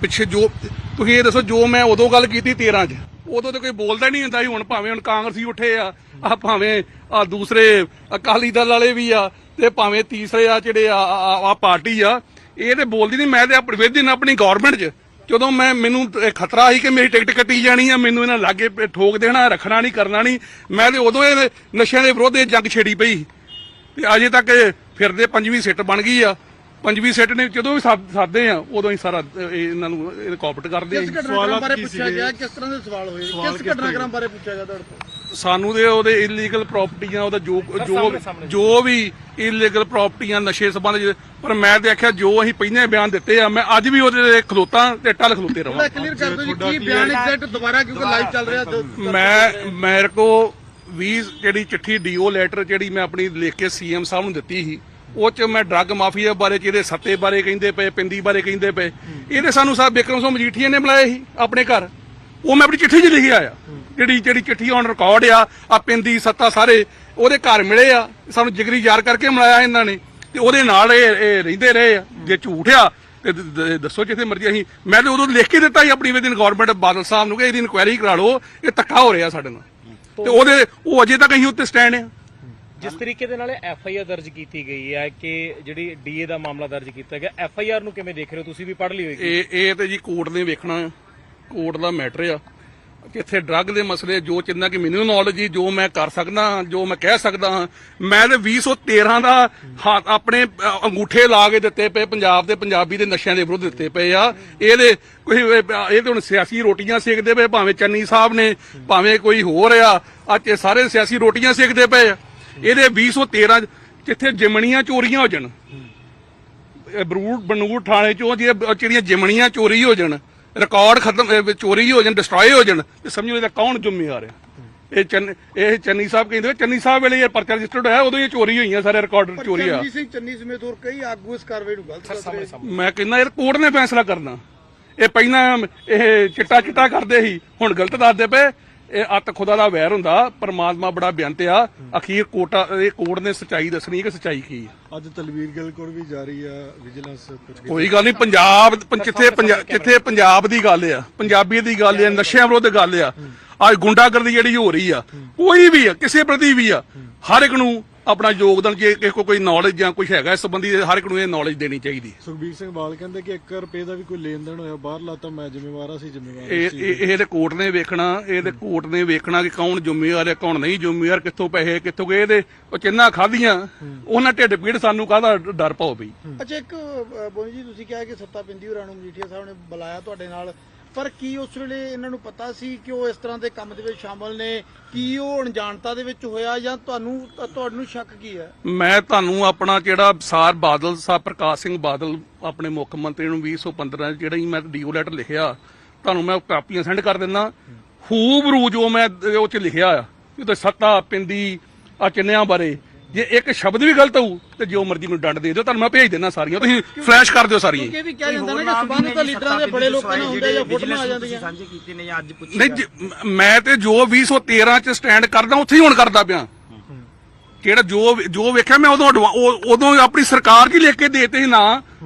ਪਿੱਛੇ ਜੋ, ਤੁਸੀਂ ਇਹ ਦੱਸੋ, ਜੋ ਮੈਂ ਉਦੋਂ ਗੱਲ ਕੀਤੀ 13 ਚ, ਉਦੋਂ ਤੇ ਕੋਈ ਬੋਲਦਾ ਨਹੀਂ ਹੁੰਦਾ ਸੀ, ਹੁਣ ਭਾਵੇਂ ਹੁਣ ਕਾਂਗਰਸੀ ਉੱਠੇ ਆ ਆ ਭਾਵੇਂ ਆ ਦੂਸਰੇ ਅਕਾਲੀ ਦਲ ਵਾਲੇ ਵੀ ਆ, ਤੇ ਭਾਵੇਂ ਤੀਸਰੇ ਆ ਜਿਹੜੇ ਆ, ਆ- ਪਾਰਟੀ ਆ, ਇਹ ਤੇ ਬੋਲਦੀ ਨਹੀਂ, ਮੈਂ ਤੇ ਆਪਣੀ ਵਿਦਿਨ ਆਪਣੀ ਗਵਰਨਮੈਂਟ 'ਚ, ਜਦੋਂ ਮੈਂ, ਮੈਨੂੰ ਖਤਰਾ ਸੀ ਕਿ ਮੇਰੀ ਟਿਕਟ ਕੱਟੀ ਜਾਣੀ ਆ, ਮੈਨੂੰ ਇਹਨਾਂ ਲਾਗੇ ਠੋਕ ਦੇਣਾ, ਰੱਖਣਾ ਨਹੀਂ, ਕਰਨਾ ਨਹੀਂ, ਮੈਂ ਤੇ ਉਦੋਂ ਇਹ ਨਸ਼ਿਆਂ ਦੇ ਵਿਰੁੱਧ ਇਹ ਜੰਗ ਛੇੜੀ ਪਈ, ਤੇ ਅਜੇ ਤੱਕ ਫਿਰਦੇ ਪੰਜਵੀਂ ਸਿੱਟ ਬਣ ਗਈ ਆ ਪੰਜਵੀਂ ਸਿੱਟ ਨੇ ਜਦੋਂ ਵੀ ਸਾਦ- ਸਾਦੇ ਆ ਉਦੋਂ ਹੀ ਸਾਰਾ ਇਹ ਇਹਨਾਂ ਨੂੰ ਰਿਕਾਰਡ ਕਰਦੇ ਆ ਕਿਸ ਜੀ। ਘਟਨਾਕ੍ਰਮ ਬਾਰੇ ਕੀ ਪੁੱਛਿਆ ਸੀਗੇ? ਗਿਆ ਕਿਸ ਤਰ੍ਹਾਂ ਦੇ ਸਵਾਲ ਹੋਏ ਸਵਾਲ ਕਿਸ ਕਿਸ ਘਟਨਾਕ੍ਰਮ ਬਾਰੇ ਪੁੱਛਿਆ ਗਿਆ ਤੁਹਾਡੇ ਤੋਂ ਸਾਨੂੰ ਦੇ ਉਹਦੇ ਇਲੀਗਲ ਪ੍ਰਾਪਰਟੀਆਂ ਉਹਦਾ ਜੋ ਜੋ। ਜੋ ਵੀ ਇਲੀਗਲ ਪ੍ਰਾਪਰਟੀਆਂ ਨਸ਼ੇ ਸੰਬੰਧ ਪਰ ਮੈਂ ਤੇ ਆਖਿਆ ਜੋ ਅਸੀਂ ਪਹਿਲੇ ਬਿਆਨ ਦਿੱਤੇ ਆ ਮੈਂ ਅੱਜ ਵੀ ਉਹਦੇ ਤੇ ਖਲੋਤਾ ਤੇ ਟੱਲ ਖਲੋਤੇ ਥੋੜਾ ਰਵਾਂ ਕਲੀਅਰ ਕਰ ਦਿਓ ਜੀ ਤੁਹਾਡਾ ਕੀ ਕੀ ਬਿਆਨ ਹੈ? ਐਗਜ਼ੈਕਟ ਦੁਬਾਰਾ ਕਿਉਂਕਿ ਲਾਈਵ ਚੱਲ ਰਿਹਾ ਦੋ- ਮੈਂ ਮੇਰੇ ਕੋ 20 ਜਿਹੜੀ ਚਿੱਠੀ ਡੀਓ ਲੈਟਰ ਜਿਹੜੀ ਮੈਂ ਆਪਣੀ ਲਿਖ ਕੇ ਸੀਐਮ ਸਾਹਿਬ ਨੂੰ ਦਿੱਤੀ ਸੀ ਉਹ ਚ ਮੈਂ ਡਰੱਗ ਮਾਫੀਆ ਬਾਰੇ ਚ, ਇਹਦੇ ਸੱਤੇ ਬਾਰੇ ਕਹਿੰਦੇ ਪਏ ਪਿੰਦੀ ਬਾਰੇ ਕਹਿੰਦੇ ਪਏ। ਇਹਦੇ ਸਾਨੂੰ ਸਾਹਿਬ ਬਿਕਰਮ ਸਿੰਘ ਮਜੀਠੀਆ ਨੇ ਬੁਲਾਏ ਸੀ ਆਪਣੇ ਘਰ। ਉਹ ਮੈਂ ਆਪਣੀ ਚਿੱਠੀ 'ਚ ਲਿਖਿਆ ਆ। ਜਿਹੜੀ ਜਿਹੜੀ ਚਿੱਠੀ ਔਨ ਰਿਕਾਰਡ ਆ ਆ ਪਿੰਦੀ ਸੱਤਾ ਸਾਰੇ ਉਹਦੇ ਘਰ ਮਿਲੇ ਆ। ਸਾਨੂੰ ਜਿਗਰੀ ਯਾਰ ਕਰਕੇ ਮਿਲਾਇਆ ਇਹਨਾਂ ਨੇ। ਤੇ ਉਹਦੇ ਨਾਲ ਇਹ ਇਹ ਰਹਿੰਦੇ ਰਹੇ ਆ। ਜੇ ਝੂਠ ਆ, ਤੇ ਦੱਸੋ ਜਿੱਥੇ ਮਰਜ਼ੀ ਅਸੀਂ। ਮੈਂ ਤੇ ਉਦੋਂ ਲਿਖ ਕੇ ਦਿੱਤਾ ਸੀ ਆਪਣੀ ਵਿਦਿਨ ਗਵਰਨਮੈਂਟ ਬਾਦਲ ਸਾਹਿਬ ਨੂੰ ਕਿ ਇਹਦੀ ਇਨਕੁਆਇਰੀ ਕਰਾ ਲਓ। ਇਹ ਧੱਕਾ ਹੋ ਰਿਹਾ ਸਾਡੇ ਨਾਲ। ਤੇ ਉਹਦੇ, ਉਹ ਅਜੇ ਤੱਕ ਅਸੀਂ ਉੱਤੇ ਸਟੈਂਡ ਆ। ਜਿਸ ਤਰੀਕੇ ਦੇ ਨਾਲ ਐਫ ਆਈ ਆਰ ਦਰਜ ਕੀਤੀ ਗਈ ਹੈ ਕਿ ਜਿਹੜੀ ਡੀਏ ਦਾ ਮਾਮਲਾ ਦਰਜ ਕੀਤਾ ਗਿਆ ਐਫ ਆਈ ਆਰ ਨੂੰ ਕਿਵੇਂ ਦੇਖ ਰਹੇ ਹੋ? ਤੁਸੀਂ ਵੀ ਪੜ੍ਹ ਲਈ ਹੋਏਗੀ। ਇਹ ਇਹ ਤੇ ਜੀ ਕੋਰਟ ਨੇ ਵੇਖਣਾ ਕੋਰਟ ਦਾ ਮੈਟਰ ਆ ਕਿੱਥੇ ਡਰੱਗ ਦੇ ਮਸਲੇ ਜੋ ਜਿੰਨਾ ਕਿ ਮੈਨੂੰ ਨੌਲੇਜ ਜੀ ਜੋ ਮੈਂ ਕਰ ਸਕਦਾ ਹਾਂ ਜੋ ਮੈਂ ਕਹਿ ਸਕਦਾ ਹਾਂ ਮੈਂ ਤੇ 2013 ਦਾ ਆਪਣੇ ਅੰਗੂਠੇ ਲਾ ਕੇ ਦਿੱਤੇ ਪਏ ਪੰਜਾਬ ਦੇ ਪੰਜਾਬੀ ਦੇ ਨਸ਼ਿਆਂ ਦੇ ਵਿਰੁੱਧ ਦਿੱਤੇ ਪਏ ਆ। ਇਹਦੇ ਕੋਈ ਇਹ ਤੇ ਹੁਣ ਸਿਆਸੀ ਰੋਟੀਆਂ ਸੇਕਦੇ ਪਏ ਭਾਵੇਂ ਚੰਨੀ ਸਾਹਿਬ ਨੇ ਭਾਵੇਂ ਕੋਈ ਹੋਰ ਆ ਅੱਜ ਸਾਰੇ ਸਿਆਸੀ ਰੋਟੀਆਂ ਸੇਕਦੇ ਪਏ ਆ। ਇਹਦੇ 2013 'ਚ ਜਿੱਥੇ ਜਿਮਣੀਆਂ ਚੋਰੀਆਂ ਹੋ ਜਾਣ। ਇਹ ਬਰੂਡ ਬਨੂੜ ਥਾਣੇ ਚੋਂ ਜੇ ਜਿਹੜੀਆਂ ਜਿਮਣੀਆਂ ਚੋਰੀ ਹੋ ਜਾਣ ਰਿਕਾਰਡ ਖਤਮ ਇਹ ਚੋਰੀ ਹੋ ਜਾਣ ਡਿਸਟਰੋਏ ਹੋ ਜਾਣ ਤੇ ਸਮਝੋ ਇਹਦਾ ਕੌਣ ਜ਼ਿੰਮੇਵਾਰ ਹੈ ਇਹ ਚੰਨ ਇਹ ਚੰਨੀ ਸਾਹਿਬ ਕਹਿੰਦੇ ਵੀ ਚੰਨੀ ਸਾਹਿਬ ਵੇਲੇ ਇਹ ਪਰਚਾ ਰਜਿਸਟਰਡ ਹੋਇਆ ਉਦੋਂ ਹੀ ਇਹ ਚੋਰੀ ਹੋਈਆਂ ਸਾਰੇ ਰਿਕਾਰਡ ਚੋਰੀ ਆ। ਚਰਨਜੀਤ ਸਿੰਘ ਚੰਨੀ ਸਮੇਤ ਹੋਰ ਕਈ ਆਗੂ ਇਸ ਕਾਰਵਾਈ ਨੂੰ ਗਲਤ ਰਹੇ। ਮੈਂ ਕਹਿੰਦਾ ਯਾਰ ਕੋਰਟ ਨੇ ਫੈਸਲਾ ਕਰਨਾ। ਇਹ ਪਹਿਲਾਂ ਇਹ ਚਿੱਟਾ ਚਿੱਟਾ ਕਰਦੇ ਸੀ ਹੁਣ ਗਲਤ ਦੱਸਦੇ ਪਏ। ਇਹ ਅੱਤ ਖੁਦਾ ਦਾ ਵੈਰ ਹੁੰਦਾ ਪਰਮਾਤਮਾ ਬੜਾ ਬੇਅੰਤ ਆ। ਅਖੀਰ ਕੋਰਟ ਇਹ ਕੋਰਟ ਨੇ ਸੱਚਾਈ ਦੱਸਣੀ ਕਿ ਸੱਚਾਈ ਕੀ ਆ? ਅੱਜ ਤਲਵੀਰ ਗਿੱਲ ਕੋਲ ਵੀ ਜਾਰੀ ਆ ਵਿਜੀਲੈਂਸ ਕੋਈ ਗੱਲ ਨਹੀਂ ਪੰਜਾਬ ਪੰਜਾ- ਜਿੱਥੇ ਪੰਜਾਬ ਦੀ ਗੱਲ ਆ ਪੰਜਾਬੀ ਦੀ ਗੱਲ ਆ ਨਸ਼ਿਆਂ ਵਿਰੁੱਧ ਗੱਲ ਆ ਅੱਜ ਗੁੰਡਾਗਰਦੀ ਜਿਹੜੀ ਹੋ ਰਹੀ ਆ ਕੋਈ ਵੀ ਆ ਕਿਸੇ ਪ੍ਰਤੀ ਵੀ ਆ ਹਰ ਇੱਕ ਨੂੰ ਆਪਣਾ ਯੋਗਦਾਨ ਜੇ ਕਿਸੇ ਕੋਲ ਕੋਈ ਨੌਲੇਜ ਜਾਂ ਕੁਝ ਹੈਗਾ ਇਸ ਸੰਬੰਧੀ ਹਰ ਇੱਕ ਨੂੰ ਇਹ ਨੌਲੇਜ ਦੇਣੀ ਚਾਹੀਦੀ ਸੁਖਬੀਰ ਸਿੰਘ ਬਾਲ ਕਹਿੰਦੇ ਕਿ 1 ਰੁਪਏ ਦਾ ਵੀ ਕੋਈ ਲੈਣ ਦੇਣ ਹੋਇਆ ਬਾਹਰ ਲਾਤਾ ਮੈਂ ਜ਼ਿੰਮੇਵਾਰ ਆ ਸੀ ਜ਼ਿੰਮੇਵਾਰ ਇਹ ਇਸ ਚੀਜ਼ ਇਹ ਇਹ ਤੇ ਕੋਰਟ ਨੇ ਵੇਖਣਾ ਇਹ ਤੇ ਕੋਰਟ ਨੇ ਵੇਖਣਾ ਕਿ ਕੌਣ ਜ਼ਿੰਮੇਵਾਰ ਹੈ ਕੌਣ ਨਹੀਂ ਜ਼ਿੰਮੇਵਾਰ ਕਿੱਥੋਂ ਪੈਸੇ ਕਿੱਥੋਂ ਗਏ ਇਹਦੇ ਉਹ ਚਿੰਨਾ ਖਾਧੀਆਂ ਉਹਨਾਂ ਢਿੱਡ ਪੀੜ ਸਾਨੂੰ ਕਾਹਦਾ ਡਰ ਪਾਓ ਬਈ? ਅੱਛਾ ਇੱਕ ਬੋਨੀ ਜੀ ਤੁਸੀਂ ਕਿਹਾ ਕਿ ਸੱਤਾ ਪਿੰਦੀ ਹੋਰਾਂ ਨੂੰ ਮਜੀਠੀਆ ਸਾਹਿਬ ਨੇ ਬੁਲਾਇਆ ਤੁਹਾਡੇ ਨਾਲ ਪਰ ਕੀ ਉਸ ਵੇਲੇ ਇਹਨਾਂ ਨੂੰ ਪਤਾ ਸੀ ਕਿ ਉਹ ਇਸ ਤਰ੍ਹਾਂ ਦੇ ਕੰਮ ਦੇ ਵਿੱਚ ਸ਼ਾਮਲ ਨੇ? ਕੀ ਉਹ ਅਣਜਾਣਤਾ ਦੇ ਵਿੱਚ ਹੋਇਆ ਜਾਂ ਤੁਹਾਨੂੰ ਤੁਹਾਨੂੰ ਸ਼ੱਕ ਕੀ ਹੈ? ਮੈਂ ਤੁਹਾਨੂੰ ਆਪਣਾ ਜਿਹੜਾ ਸਾਰ ਬਾਦਲ ਸਾਹਿਬ ਪ੍ਰਕਾਸ਼ ਸਿੰਘ ਬਾਦਲ ਆਪਣੇ ਮੁੱਖ ਮੰਤਰੀ ਨੂੰ 2015 ਚ ਜਿਹੜਾ ਹੀ ਮੈਂ ਡੀਓ ਲੈਟਰ ਲਿਖਿਆ, ਤੁਹਾਨੂੰ ਮੈਂ ਕਾਪੀਆਂ ਸੈਂਡ ਕਰ ਦਿੰਦਾ। ਖੂਬਰੂ ਜੋ ਮੈਂ, ਉਹ ਚ ਲਿਖਿਆ ਆ, ਕਿ ਸੱਤਾ ਪਿੰਦੀ ਆ ਚਿੰਨਿਆਂ ਬਾਰੇ। ਜੇ ਇੱਕ ਸ਼ਬਦ ਵੀ ਗਲਤ ਹੋਊ ਤੇ ਜੋ ਮਰਜ਼ੀ ਮੈਨੂੰ ਡੰਡ ਦੇ ਦਿਓ ਤੁਹਾਨੂੰ ਮੈਂ ਭੇਜ ਦੇਣਾ ਸਾਰੀਆਂ ਤੁਸੀਂ ਫਲੈਸ਼ ਕਰ ਦਿਓ ਸਾਰੀਆਂ। ਇਹ ਵੀ ਕਿਹਾ ਜਾਂਦਾ ਨਾ ਕਿ ਸਬੰਧ ਤਾਂ ਲੀਡਰਾਂ ਦੇ ਬੜੇ ਲੋਕਾਂ ਨਾਲ ਹੁੰਦੇ ਆ ਜਾਂ ਫੋਟੋਆਂ ਆ ਜਾਂਦੀਆਂ। ਸਾਂਝੇ ਕੀਤੇ ਨੇ ਜਾਂ ਅੱਜ ਪੁੱਛੀ ਨਹੀਂ ਮ- ਤੇ ਜੋ 2013 ਚ ਸਟੈਂਡ ਕਰਦਾ ਉੱਥੇ ਹੀ ਹੁਣ ਕਰਦਾ ਪਿਆ। ਜਿਹੜਾ ਜੋ ਜੋ ਵੇਖਿਆ ਮੈਂ ਉਦੋਂ ਉਦੋਂ ਆਪਣੀ ਸਰਕਾਰ ਕੀ ਲਿਖ ਕੇ ਦੇਤੇ ਸੀ ਨਾ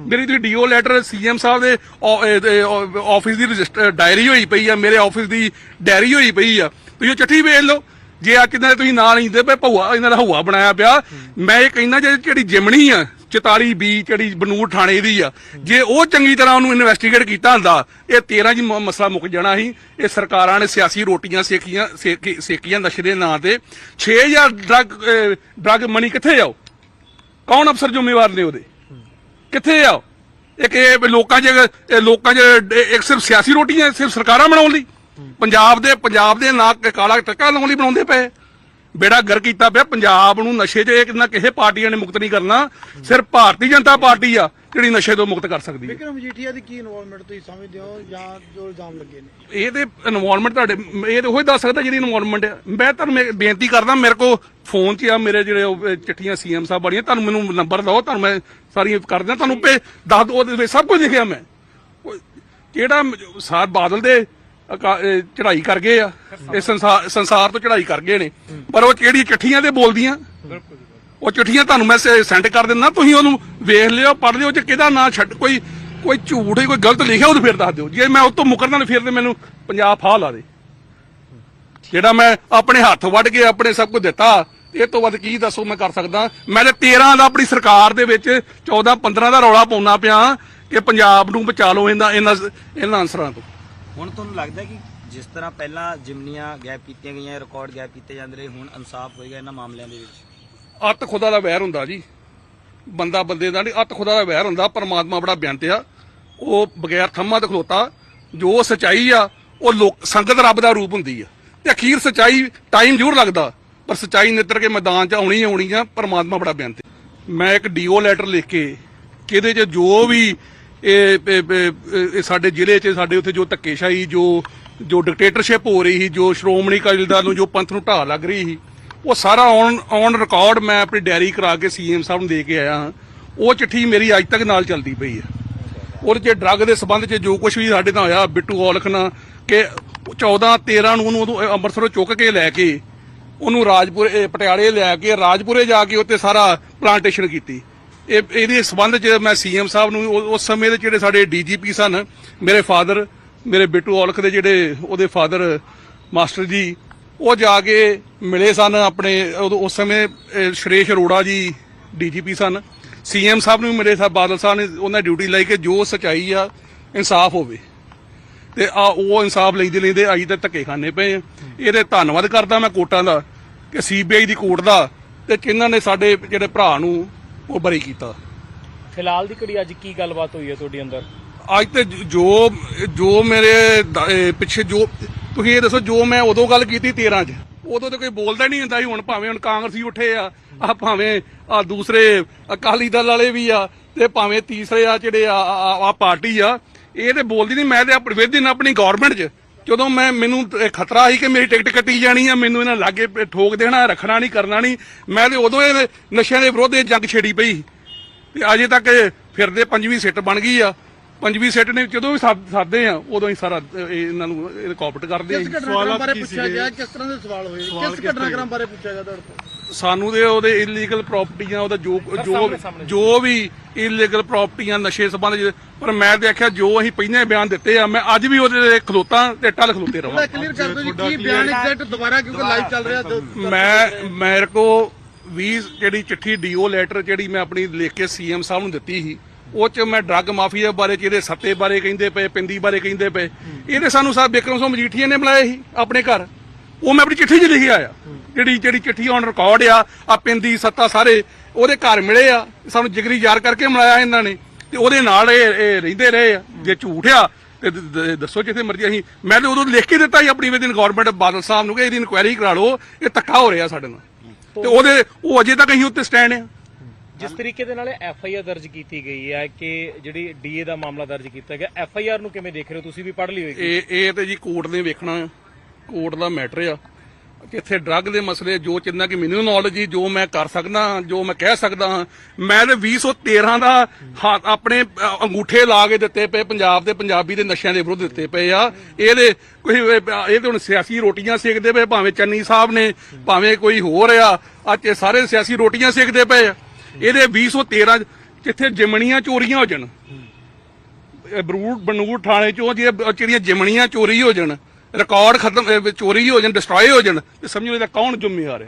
ਮੇਰੀ ਤੇ ਡੀਓ ਲੈਟਰ ਸੀਐਮ ਸਾਹਿਬ ਦੇ ਆਫਿਸ ਦੀ ਰਜਿਸਟਰ ਡਾਇਰੀ ਹੋਈ ਪਈ ਆ ਮੇਰੇ ਆਫਿਸ ਦੀ ਡਾਇਰੀ ਹੋਈ ਪਈ ਆ। ਤੁਸੀਂ ਉਹ ਚਿੱਠੀ ਵੇਚ ਲਓ ਜੇ ਅੱਜ ਕਿੰਨਾ ਤੁਸੀਂ ਨਾਂ ਨਹੀਂ ਦੇ ਪਏ ਭੌਆ ਇਹਨਾਂ ਦਾ ਹਵਾ ਬਣਾਇਆ ਪਿਆ। ਮੈਂ ਇਹ ਕਹਿੰਦਾ ਜੇ ਜਿਹੜੀ ਜਿਮਣੀ ਆ 44 ਬੀ ਜਿਹੜੀ ਬਨੂਰ ਥਾਣੇ ਦੀ ਆ, ਜੇ ਉਹ ਚੰਗੀ ਤਰ੍ਹਾਂ ਉਹਨੂੰ ਇਨਵੈਸਟੀਗੇਟ ਕੀਤਾ ਹੁੰਦਾ, ਇਹ 13 ਜੀ ਮਸਲਾ ਮੁੱਕ ਜਾਣਾ ਸੀ। ਇਹ ਸਰਕਾਰਾਂ ਨੇ ਸਿਆਸੀ ਰੋਟੀਆਂ ਸੇਕੀਆਂ, ਸੇਕੀ- ਸੇਕੀਆਂ ਨਸ਼ੇ ਦੇ ਨਾਂ ਤੇ। 6000 ਡਰਗ ਡਰਗ ਮਨੀ ਕਿੱਥੇ ਜਾਓ ਕੌਣ ਅਫਸਰ ਜ਼ਿੰਮੇਵਾਰ ਨੇ ਉਹਦੇ? ਕਿੱਥੇ ਆ ਇੱਕ ਇਹ ਲੋਕਾਂ 'ਚ ਲੋਕਾਂ 'ਚ ਇੱਕ ਸਿਰਫ ਸਿਆਸੀ ਰੋਟੀਆਂ, ਸਿਰਫ ਸਰਕਾਰਾਂ ਬਣਾਉਣ ਲਈ? ਪੰਜਾਬ ਦੇ ਪੰਜਾਬ ਦੇ ਨਾਂ ਕਾਲਾ ਟੱਕਾ ਲਾਉਣ ਲਈ ਬਣਾਉਂਦੇ ਪਏ। ਬੇੜਾ ਗਰ ਕੀਤਾ ਪਿਆ ਪੰਜਾਬ ਨੂੰ ਨਸ਼ੇ 'ਚ ਇਹ ਨਾ ਕਿਸੇ ਪਾਰਟੀਆਂ ਨੇ ਮੁਕਤ ਨਹੀਂ ਕਰਨਾ। ਸਿਰਫ ਭਾਰਤੀ ਜਨਤਾ ਪਾਰਟੀ ਆ ਜਿਹੜੀ ਨਸ਼ੇ ਤੋਂ ਮੁਕਤ ਕਰ ਸਕਦੀ ਹੈ। ਵਿਕਰਮ ਮਜੀਠੀਆ ਦੀ ਕੀ ਇਨਵੋਲਵਮੈਂਟ ਤੁਸੀਂ ਸਮਝਦੇ ਹੋ ਜਾਂ ਜੋ ਇਲਜ਼ਾਮ ਲੱਗੇ ਨੇ? ਇਹ ਤੇ ਇਨਵੋਲਵਮੈਂਟ ਤੁਹਾਡੇ ਇਹ ਤੇ ਉਹੀ ਦੱਸ ਸਕਦਾ ਜਿਹੜੀ ਇਨਵੋਲਵਮੈਂਟ ਹੈ। ਮੈਂ ਤੁਹਾਨੂੰ ਬੇਨਤੀ ਕਰਦਾ ਮੇਰੇ ਕੋ ਫੋਨ 'ਚ ਆ ਮੇਰੇ ਜਿਹੜੇ ਚਿੱਠੀਆਂ ਸੀਐਮ ਸਾਹਿਬ ਵਾਲੀਆਂ ਤੁਹਾਨੂੰ ਮੈਨੂੰ ਨੰਬਰ ਦਿਓ ਤੁਹਾਨੂੰ ਮੈਂ ਸਾਰੀਆਂ ਕਰ ਦਿਆਂ ਤੁਹਾਨੂੰ ਦੱਸ ਵਿੱਚ ਸਭ ਕੁਝ ਲਿਖਿਆ ਮੈਂ। ਮ- ਸਾਰ ਬਾਦਲ ਦੇ ਚੜ੍ਹਾਈ ਕਰ ਗਏ ਆ। ਇਹ ਸੰਸਾਰ ਸੰਸਾਰ ਤੋਂ ਚੜ੍ਹਾਈ ਕਰ ਗਏ ਨੇ। ਪਰ ਉਹ ਕਿਹੜੀ ਚਿੱਠੀਆਂ ਤੇ ਬੋਲਦੀਆਂ। ਉਹ ਚਿੱਠੀਆਂ ਤੁਹਾਨੂੰ ਮੈਂ ਸੈਂਡ ਕਰ ਦਿੰਦਾ। ਤੁਸੀਂ ਉਹਨੂੰ ਵੇਖ ਲਿਓ, ਪੜ੍ਹ ਲਿਓ। ਜੇ ਕਿਹਦਾ ਨਾਂ ਛੱਡ ਕੋਈ ਕੋਈ ਝੂਠ ਕੋਈ ਗਲਤ ਲਿਖਿਆ ਉਹ ਫਿਰ ਦੱਸ ਦਿਓ। ਜੇ ਮੈਂ ਉਹ ਤੋਂ ਮੁਕਰਦਾ ਤਾਂ ਫਿਰ ਤੇ ਮੈਨੂੰ ਪੰਜਾਬ ਫਾਹ ਲਾ ਦੇ। ਜਿਹੜਾ ਮੈਂ ਆਪਣੇ ਹੱਥ ਵੱਢ ਕੇ ਆਪਣੇ ਸਭ ਕੁਝ ਦਿੱਤਾ, ਇਹ ਤੋਂ ਵੱਧ ਕੀ ਦੱਸੋ ਮੈਂ ਕਰ ਸਕਦਾ? ਮੈਂ ਤੇ 13 ਦਾ ਆਪਣੀ ਸਰਕਾਰ ਦੇ ਵਿੱਚ 14 15 ਦਾ ਰੌਲਾ ਪਾਉਣਾ ਪਿਆ ਕਿ ਪੰਜਾਬ ਨੂੰ ਬਚਾ ਲਓ, ਇਹਨਾਂ ਇਹਨਾਂ ਇਹਨਾਂ ਅਨਸਰਾਂ ਤੋਂ। ਹੁਣ ਤੁਹਾਨੂੰ ਲੱਗਦਾ ਕਿ ਜਿਸ ਤਰ੍ਹਾਂ ਪਹਿਲਾਂ ਜਿਮਨੀਆਂ ਗੈਪ ਕੀਤੀਆਂ ਗਈਆਂ, ਰਿਕਾਰਡ ਗੈਪ ਕੀਤੇ ਜਾਂਦੇ ਰਹੇ, ਹੁਣ ਇਨਸਾਫ ਹੋਏਗਾ ਇਹਨਾਂ ਮਾਮਲਿਆਂ ਦੇ ਵਿੱਚ? ਅੱਤ ਖੁਦਾ ਦਾ ਵੈਰ ਹੁੰਦਾ ਜੀ। ਬੰਦਾ ਬੰਦੇ ਦਾ ਨਹੀਂ, ਅੱਤ ਖੁਦਾ ਦਾ ਵੈਰ ਹੁੰਦਾ। ਪਰਮਾਤਮਾ ਬੜਾ ਬਿਆੰਤ ਆ। ਉਹ ਬਗੈਰ ਥੰਮਾ ਤੇ ਖਲੋਤਾ। ਜੋ ਸਚਾਈ ਆ, ਉਹ ਲੋਕ, ਸੰਗਤ ਰੱਬ ਦਾ ਰੂਪ ਹੁੰਦੀ ਆ। ਤੇ ਅਖੀਰ ਸਚਾਈ ਟਾਈਮ ਜ਼ਰੂਰ ਲੱਗਦਾ। ਪਰ ਸਚਾਈ ਨਿੱਤਰ ਕੇ ਮੈਦਾਨ 'ਚ ਆਉਣੀ ਆਉਣੀ ਆ। ਪਰਮਾਤਮਾ ਬੜਾ ਬਿਆੰਤ ਮੈਂ ਇੱਕ ਡੀਓ ਲੈਟਰ ਲਿਖ ਕੇ, ਕਿਹਦੇ 'ਚ ਜੋ ਵੀ ਇਹ ਸਾਡੇ ਜ਼ਿਲ੍ਹੇ 'ਚ, ਸਾਡੇ ਉੱਥੇ ਜੋ ਧੱਕੇਸ਼ਾਹੀ, ਜੋ ਜੋ ਡਿਕਟੇਟਰਸ਼ਿਪ ਹੋ ਰਹੀ ਸੀ, ਜੋ ਸ਼੍ਰੋਮਣੀ ਅਕਾਲੀ ਦਲ ਨੂੰ ਜੋ ਪੰਥ ਨੂੰ ਢਾਹ ਲੱਗ ਰਹੀ ਸੀ, ਉਹ ਸਾਰਾ ਔਨ ਔਨ ਰਿਕਾਰਡ ਮੈਂ ਆਪਣੀ ਡਾਇਰੀ ਕਰਾ ਕੇ ਸੀਐਮ ਸਾਹਿਬ ਨੂੰ ਦੇ ਕੇ ਆਇਆ ਹਾਂ। ਉਹ ਚਿੱਠੀ ਮੇਰੀ ਅੱਜ ਤੱਕ ਨਾਲ ਚੱਲਦੀ ਪਈ ਹੈ। ਉਹਦੇ 'ਚ ਡਰੱਗ ਦੇ ਸੰਬੰਧ 'ਚ ਜੋ ਕੁਝ ਵੀ ਸਾਡੇ ਨਾਲ ਹੋਇਆ, ਬਿੱਟੂ ਔਲਖ ਨਾਲ ਕਿ 14 13 ਨੂੰ ਉਹਨੂੰ ਉਦੋਂ ਅੰਮ੍ਰਿਤਸਰੋਂ ਚੁੱਕ ਕੇ ਲੈ ਕੇ, ਉਹਨੂੰ ਰਾਜਪੁਰ ਪਟਿਆਲੇ ਲੈ ਕੇ ਰਾਜਪੁਰੇ ਜਾ ਕੇ ਉੱਤੇ ਸਾਰਾ ਪਲਾਂਟੇਸ਼ਨ ਕੀਤੀ। ਇਹ ਇਹਦੇ ਸਬੰਧ 'ਚ ਮੈਂ ਸੀਐਮ ਸਾਹਿਬ ਨੂੰ ਉਹ- ਉਸ ਸਮੇਂ ਦੇ ਜਿਹੜੇ ਸਾਡੇ ਡੀਜੀਪੀ ਸਨ ਮੇਰੇ ਫਾਦਰ ਮੇਰੇ ਬਿੱਟੂ ਔਲਖ ਦੇ ਜਿਹੜੇ ਉਹਦੇ ਫਾਦਰ ਮਾਸਟਰ ਜੀ ਉਹ ਜਾ ਕੇ ਮਿਲੇ ਸਨ ਆਪਣੇ ਉਸ ਸਮੇਂ ਅਹ, ਸ਼੍ਰੇਸ਼ ਅਰੋੜਾ ਜੀ ਡੀਜੀਪੀ ਸਨ। ਸੀਐਮ ਸਾਹਿਬ ਨੂੰ ਵੀ ਮਿਲੇ ਸਨ ਬਾਦਲ ਸਾਹਿਬ ਨੇ ਉਹਨਾਂ ਡਿਊਟੀ ਲਈ ਕਿ ਜੋ ਸਚਾਈ ਆ ਇਨਸਾਫ ਹੋਵੇ। ਤੇ ਆ ਉਹ ਇਨਸਾਫ ਲੈਂਦੇ ਲੈਂਦੇ ਅੱਜ ਤੇ ਧੱਕੇ ਖਾਣੇ ਪਏ ਆ। ਇਹਦੇ ਧੰਨਵਾਦ ਕਰਦਾ ਮੈਂ ਕੋਰਟਾਂ ਦਾ ਕਿ ਸੀਬੀਆਈ ਦੀ ਕੋਰਟ ਦਾ ਤੇ ਕਿਹਨਾਂ ਨੇ ਸਾਡੇ ਜਿਹੜੇ ਭਰਾ ਨੂੰ ਉਹ ਬਰੀ ਕੀਤਾ। ਫਿਲਹਾਲ ਦੀ ਘੜੀ ਅੱਜ ਕੀ ਗੱਲਬਾਤ ਹੋਈ ਹੈ ਤੁਹਾਡੇ ਅੰਦਰ? ਅੱਜ ਤੇ ਜੋ ਜੋ ਮੇਰੇ ਦ- ਇਹ ਪਿੱਛੇ ਜੋ ਤੁਸੀਂ ਇਹ ਦੱਸੋ ਜੋ ਮੈਂ ਉਦੋਂ ਗੱਲ ਕੀਤੀ 13 ਚ। ਉਦੋਂ ਤੇ ਕੋਈ ਬੋਲਦਾ ਹੀ ਨਹੀਂ ਹੁੰਦਾ ਸੀ ਹੁਣ ਭਾਵੇਂ ਹੁਣ ਕਾਂਗਰਸੀ ਉੱਠੇ ਆ ਆ ਭਾਵੇਂ ਆ ਦੂਸਰੇ ਅਕਾਲੀ ਦਲ ਵਾਲੇ ਵੀ ਆ ਤੇ ਭਾਵੇਂ ਤੀਸਰੇ ਆ ਜਿਹੜੇ ਆ ਆ- ਆ ਪਾਰਟੀ ਆ ਇਹ ਤੇ ਬੋਲਦੀ ਨਹੀਂ ਮੈਂ ਤੇ ਆਪਣੀ ਵਿਦਿਨ ਆਪਣੀ ਗਵਰਨਮੈਂਟ 'ਚ ਜਦੋਂ ਮੈਂ ਮੈਨੂੰ ਇਹ ਖਤਰਾ ਸੀ ਕਿ ਮੇਰੀ ਟਿਕਟ ਕੱਟੀ ਜਾਣੀ ਆ ਮੈਨੂੰ ਇਹਨਾਂ ਲਾਗੇ ਠੋਕ ਦੇਣਾ ਰੱਖਣਾ ਨਹੀਂ ਕਰਨਾ ਨਹੀਂ ਮੈਂ ਤੇ ਉਦੋਂ ਇਹ ਨਸ਼ਿਆਂ ਦੇ ਵਿਰੋਧ ਇਹ ਜੰਗ ਛੇੜੀ ਪਈ। ਤੇ ਅਜੇ ਤੱਕ ਇਹ ਫਿਰਦੇ ਪੰਜਵੀਂ ਸਿੱਟ ਬਣ ਗਈ ਆ। ਪੰਜਵੀਂ ਸਿੱਟ ਨੇ ਜਦੋਂ ਵੀ ਸਾਧਦੇ ਆ ਉਦੋਂ ਹੀ ਸਾਰਾ ਇਹ ਇਹਨਾਂ ਨੂੰ ਕੋਪਰੇਟ ਕਰਦੇ ਆ। ਘਟਨਾਕ੍ਰਮ ਬਾਰੇ ਪੁੱਛਿਆ? ਗਿਆ? ਕਿਸ ਤਰ੍ਹਾਂ ਦੇ ਸਵਾਲ ਹੋਏ? ਸਵਾਲ ਕਿਸ ਘਟਨਾਕ੍ਰਮ ਬਾਰੇ ਪੁੱਛਿਆ ਗਿਆ ਤੁਹਾਡੇ ਤੋਂ? ਸਾਨੂੰ ਦੇ ਉਹਦੇ ਇਲੀਗਲ ਪ੍ਰਾਪਰਟੀਆਂ ਉਹਦਾ ਜੋ ਜੋ। ਜੋ ਵੀ ਇਲੀਗਲ ਪ੍ਰਾਪਰਟੀਆਂ ਨਸ਼ੇ ਸੰਬੰਧ ਪਰ ਮੈਂ ਦੇਖਿਆ ਜੋ ਅਸੀਂ ਪਹਿਲਾਂ ਬਿਆਨ ਦਿੱਤੇ ਆ ਮੈਂ ਅੱਜ ਵੀ ਉਹਦੇ ਤੇ ਖਲੋਤਾ ਤੇ ਟੱਲ ਖਲੋਤੇ ਥੋੜਾ ਰਵਾਂ ਕਲੀਅਰ ਕਰ ਦਿਓ ਜੀ ਤੁਹਾਡਾ ਕੀ clear ਬਿਆਨ ਹੈ। ਐਗਜ਼ੈਕਟ ਦੁਬਾਰਾ ਕਿਉਂਕਿ ਲਾਈਵ ਚੱਲ ਰਿਹਾ ਦੋ- ਮੈਂ ਮੇਰੇ ਕੋ 20 ਜਿਹੜੀ ਚਿੱਠੀ ਡੀਓ ਲੈਟਰ ਜਿਹੜੀ ਮੈਂ ਆਪਣੀ ਲਿਖ ਕੇ ਸੀਐਮ ਸਾਹਿਬ ਨੂੰ ਦਿੱਤੀ ਸੀ ਉਹ ਚ ਮੈਂ ਡਰੱਗ ਮਾਫੀਆ ਬਾਰੇ ਇਹਦੇ ਸੱਤੇ ਬਾਰੇ ਕਹਿੰਦੇ ਪਏ ਪਿੰਦੀ ਬਾਰੇ ਕਹਿੰਦੇ ਪਏ ਇਹਦੇ ਸਾਨੂੰ ਸਾਹਿਬ ਬਿਕਰਮ ਸਿੰਘ ਮਜੀਠੀਆ ਨੇ ਬੁਲਾਏ ਸੀ ਆਪਣੇ ਘਰ ਉਹ ਮੈਂ ਆਪਣੀ ਚਿੱਠੀ 'ਚ ਲਿਖਿਆ ਆ। ਜਿਹੜੀ ਜਿਹੜੀ ਚਿੱਠੀ ਔਨ ਰਿਕਾਰਡ ਆ ਆ ਪਿੰਦੀ ਸੱਤਾ ਸਾਰੇ ਉਹਦੇ ਘਰ ਮਿਲੇ ਆ। ਸਾਨੂੰ ਜਿਗਰੀ ਯਾਰ ਕਰਕੇ ਮਿਲਾਇਆ ਇਹਨਾਂ ਨੇ। ਤੇ ਉਹਦੇ ਨਾਲ ਇਹ ਇਹ ਰਹਿੰਦੇ ਰਹੇ ਆ। ਜੇ ਝੂਠ ਆ ਤੇ ਦ- ਦ- ਦੱਸੋ ਜਿੱਥੇ ਮਰਜ਼ੀ ਅਸੀਂ। ਮੈਂ ਤੇ ਉਦੋਂ ਲਿਖ ਕੇ ਦਿੱਤਾ ਸੀ ਆਪਣੀ ਵਿਦਿਨ ਗਵਰਨਮੈਂਟ ਬਾਦਲ ਸਾਹਿਬ ਨੂੰ ਕਿ ਇਹਦੀ ਇਨਕੁਆਇਰੀ ਕਰਾ ਲਓ। ਇਹ ਧੱਕਾ ਹੋ ਰਿਹਾ ਸਾਡੇ ਨਾਲ। ਤੇ ਉਹਦੇ ਉਹ ਅਜੇ ਤੱਕ ਅਸੀਂ ਉੱਤੇ ਸਟੈਂਡ ਆ। ਜਿਸ ਤਰੀਕੇ ਦੇ ਨਾਲ ਐਫ ਆਈ ਆਰ ਦਰਜ ਕੀਤੀ ਗਈ ਹੈ ਕਿ ਜਿਹੜੀ ਡੀਏ ਦਾ ਮਾਮਲਾ ਦਰਜ ਕੀਤਾ ਗਿਆ ਐਫ ਆਈ ਆਰ ਨੂੰ ਕਿਵੇਂ ਦੇਖ ਰਹੇ ਹੋ? ਤੁਸੀਂ ਵੀ ਪੜ੍ਹ ਲਈ ਹੋਏਗੀ। ਇਹ ਇਹ ਤੇ ਜੀ ਕੋਰਟ ਨੇ ਵੇਖਣਾ ਆ। ਕੋਰਟ ਦਾ ਮੈਟਰ ਆ ਕਿੱਥੇ ਡਰੱਗ ਦੇ ਮਸਲੇ ਜੋ ਜਿੰਨਾ ਕਿ ਮੈਨੂੰ ਨੌਲੇਜ ਜੋ ਮੈਂ ਕਰ ਸਕਦਾ ਹਾਂ, ਜੋ ਮੈਂ ਕਹਿ ਸਕਦਾ ਹਾਂ ਮੈਂ ਤੇ 2013 ਦਾ ਹੱਥ ਆਪਣੇ ਅੰਗੂਠੇ ਲਾ ਕੇ ਦਿੱਤੇ ਪਏ ਪੰਜਾਬ ਦੇ ਪੰਜਾਬੀ ਦੇ ਨਸ਼ਿਆਂ ਦੇ ਵਿਰੁੱਧ ਦਿੱਤੇ ਪਏ ਆ। ਇਹਦੇ ਕੋਈ ਇਹ ਤੇ ਹੁਣ ਸਿਆਸੀ ਰੋਟੀਆਂ ਸੇਕਦੇ ਪਏ ਭਾਵੇਂ ਚੰਨੀ ਸਾਹਿਬ ਨੇ ਭਾਵੇਂ ਕੋਈ ਹੋਰ ਆ ਅੱਜ ਇਹ ਸਾਰੇ ਸਿਆਸੀ ਰੋਟੀਆਂ ਸੇਕਦੇ ਪਏ ਆ। ਇਹਦੇ 2013 'ਚ ਜਿੱਥੇ ਜਿਮਣੀਆਂ ਚੋਰੀਆਂ ਹੋ ਜਾਣ ਇਹ ਬਰੂਡ ਬਨੂੜ ਥਾਣੇ ਚੋਂ ਜੇ ਜਿਹੜੀਆਂ ਜਿਮਣੀਆਂ ਚੋਰੀ ਹੋ ਜਾਣ ਰਿਕਾਰਡ ਖਤਮ ਚੋਰੀ ਹੋ ਜਾਣ ਡਿਸਟਰੋਏ ਹੋ ਜਾਣ, ਤੇ ਸਮਝੋ ਇਹਦਾ ਕੌਣ ਜ਼ਿੰਮੇਵਾਰ ਹੈ?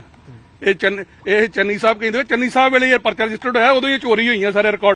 ਇਹ ਚੰਨ ਇਹ ਚੰਨੀ ਸਾਹਿਬ ਕਹਿੰਦੇ ਚੰਨੀ ਸਾਹਿਬ ਵੇਲੇ ਇਹ ਪਰਚਾ ਰਜਿਸਟਰਡ ਹੋਇਆ, ਉਦੋਂ ਹੀ ਇਹ ਚੋਰੀ ਹੋਈਆਂ ਸਾਰੇ ਰਿਕਾਰਡ